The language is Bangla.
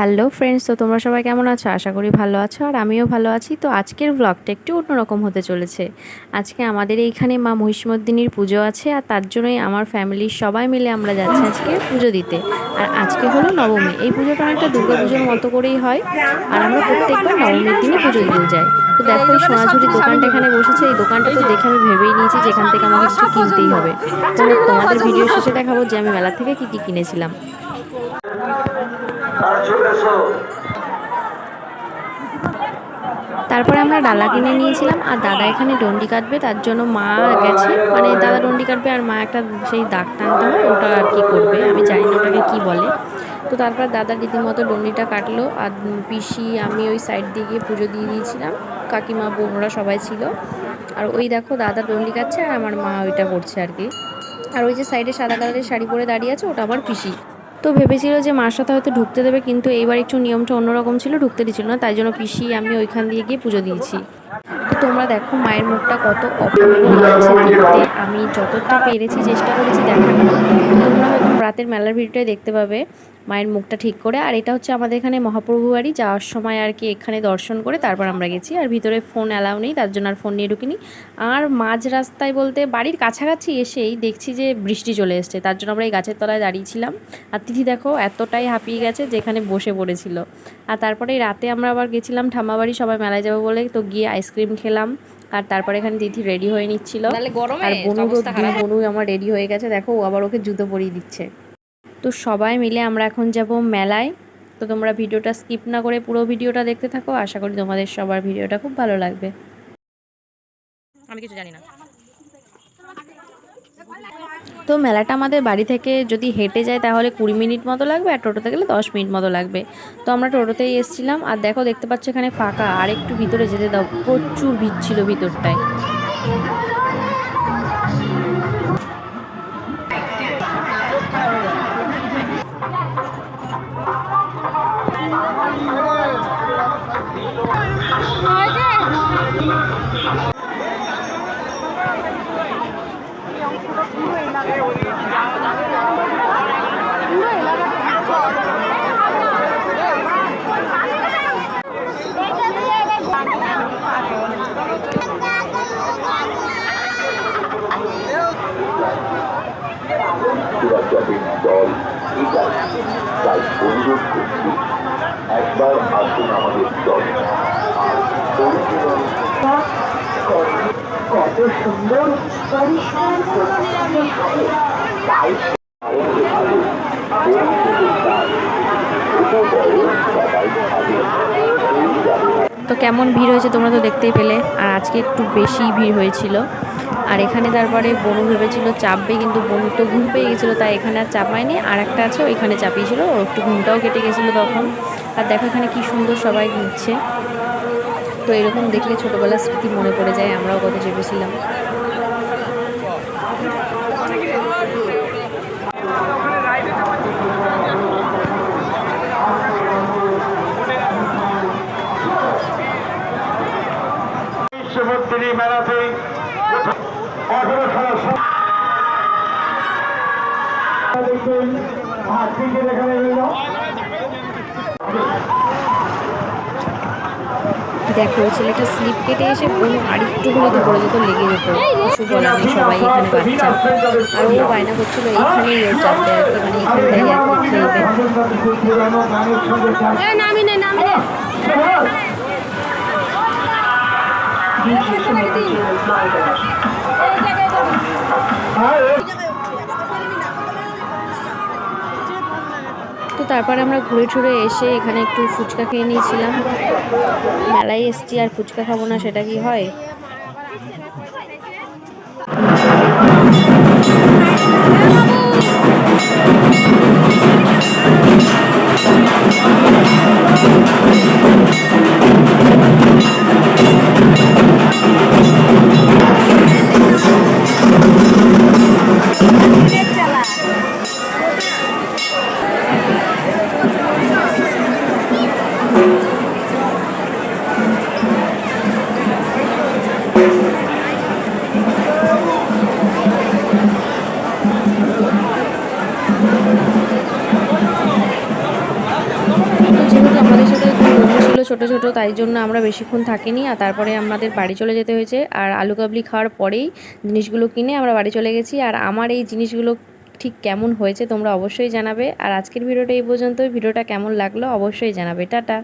হ্যালো ফ্রেন্ডস তো তোমরা সবাই কেমন আছো? আশা করি ভালো আছো, আর আমিও ভালো আছি। তো আজকের ব্লগটা একটু অন্যরকম হতে চলেছে। আজকে আমাদের এইখানে মা মহিষমর্দিনীর পুজো আছে, আর তার জন্যই আমার ফ্যামিলির সবাই মিলে আমরা যাচ্ছি আজকে পুজো দিতে। আর আজকে হলো নবমী। এই পুজোটা অনেকটা দুর্গা পুজোর মতো করেই হয়, আর আমরা প্রত্যেকবার নবমীর দিনে পুজো দিতে যাই। তো দেখো, এই সোনাঝুরির দোকানটা এখানে বসেছে। এই দোকানটা তো দেখে আমি ভেবেই নিয়েছি যে এখান থেকে আমাকে কিছু কিনতেই হবে। তো তোমাদের ভিডিও শেষে দেখাবো যে আমি মেলা থেকে কী কী কিনেছিলাম। তারপরে আমরা ডালা কিনে নিয়েছিলাম, আর দাদা এখানে ডন্ডি কাটবে, তার জন্য মা গেছে। মানে দাদা ডন্ডি কাটবে আর মা একটা সেই দাগ টানতে হয়, ওটা আর কি করবে, আমি জানি না ওটাকে কী বলে। তো তারপর দাদা রীতিমতো ডন্ডিটা কাটলো, আর পিসি আমি ওই সাইড দিয়ে গিয়ে পুজো দিয়ে দিয়েছিলাম, কাকিমা, বোনরা সবাই ছিল। আর ওই দেখো দাদা ডন্ডি কাটছে, আর আমার মা ওইটা করছে আর কি। আর ওই যে সাইডে সাদা কালারের শাড়ি পরে দাঁড়িয়ে আছে, ওটা আমার পিসি। তো ভেবেছিল যে মার সাথে হয়তো ঢুকতে দেবে, কিন্তু এইবার একটু নিয়মটা অন্যরকম ছিল, ঢুকতে দিচ্ছিল না, তাই জন্য পিসি আমি ওইখান দিয়ে গিয়ে পুজো দিয়েছি। তো তোমরা দেখো মায়ের মুখটা কত অপূর্ব আমি যতটা পেরেছি চেষ্টা করেছি দেখানো তোমরা হয়তো রাতের মেলার ভিডিওটাই দেখতে পাবে। মায়ের মুখটা ঠিক করে আর এটা হচ্ছে আমাদের এখানে মহাপ্রভু বাড়ি যাওয়ার সময় আর কি এখানে দর্শন করে তারপর আমরা গেছি। আর ভিতরে ফোন অ্যালাউ নেই তার জন্য আর ফোন নিয়ে ঢুকিনি। আর মাঝ রাস্তায় বলতে বাড়ির কাছাকাছি এসেই দেখছি যে বৃষ্টি চলে এসছে তার জন্য আমরা এই গাছের তলায় দাঁড়িয়েছিলাম। আর তিথি দেখো এতটাই হাঁপিয়ে গেছে যেখানে বসে পড়েছিল। আর তারপরে রাতে আমরা আবার গেছিলাম ঠাম্মাবাড়ি সবাই মেলায় যাব বলে তো গিয়ে আইসক্রিম খেলাম। আর তারপরে এখানে দিদি রেডি হয়ে নিচ্ছিল। আর বনু বনু আমার রেডি হয়ে গেছে দেখো ও আবার ওকে জুতো পরিয়ে দিচ্ছে। তো সবাই মিলে আমরা এখন যাব মেলায়। তো তোমরা ভিডিওটা স্কিপ না করে পুরো ভিডিওটা দেখতে থাকো। আশা করি তোমাদের সবার ভিডিওটা খুব ভালো লাগবে। আমি কিছু জানি না। তো মেলাটা আমাদের বাড়ি থেকে যদি হেঁটে যায় তাহলে কুড়ি মিনিট মতো লাগবে আর টোটোতে গেলে দশ মিনিট মতো লাগবে। তো আমরা টোটোতেই এসেছিলাম আর দেখো দেখতে পাচ্ছ এখানে ফাঁকা আর একটু ভিতরে যেতে দাও প্রচুর ভিড় ছিল ভিতরটায়। ক্রীড়াচকের দল এটা কত সুন্দর পরিষ্কার আনন্দ ভালো পরিশ্রমের কাজ ছোট বড় সবাই ভালো কেউ যাবে না তো কেমন ভিড় হয়েছে তোমরা তো দেখতেই পেলে। আর আজকে একটু বেশি ভিড় হয়েছিল। আর এখানে তারপরে বনু ভেবেছিল চাপবে, কিন্তু বনু তো ঘুম পেয়ে গেছিল, তাই এখানে আর চাপায়নি। আর একটা আছে, ওইখানে চাপিয়েছিলো, ওর একটু ঘুমটাও কেটে গেছিল তখন। আর দেখো এখানে কি সুন্দর সবাই ঘুরছে। তো এরকম দেখলে ছোটোবেলার স্মৃতি মনে পড়ে যায়, আমরাও কত চেপেছিলাম এখানে রইল দেখো ছেলেটা স্লিপ কেটে এসে কোনো আরেকটু হলে তো পড়ে যেত লেগে যেত কিছু বলার নেই সবাই এখানে বাচ্চা আর ও বায়না করছিল এইখানেই ওর আর মানে এখানটাই আর কি খেলবে তারপরে আমরা ঘুরে টুরে এসে এখানে একটু ফুচকা খেয়ে নিয়েছিলাম। মেলায় এসছি আর ফুচকা খাব না, সেটা কি হয়? ছোট ছোট, তাই জন্য আমরা বেশিক্ষণ থাকিনি। আর তারপরে আমাদের বাড়ি চলে যেতে হয়েছে। আর আলু কাবলি খাওয়ার পরেই জিনিসগুলো কিনে আমরা বাড়ি চলে গেছি। আর আমার এই জিনিসগুলো ঠিক কেমন হয়েছে তোমরা অবশ্যই জানাবে। আর আজকের ভিডিওটা এই পর্যন্তই। ভিডিওটা কেমন লাগল অবশ্যই জানাবে। টাটা।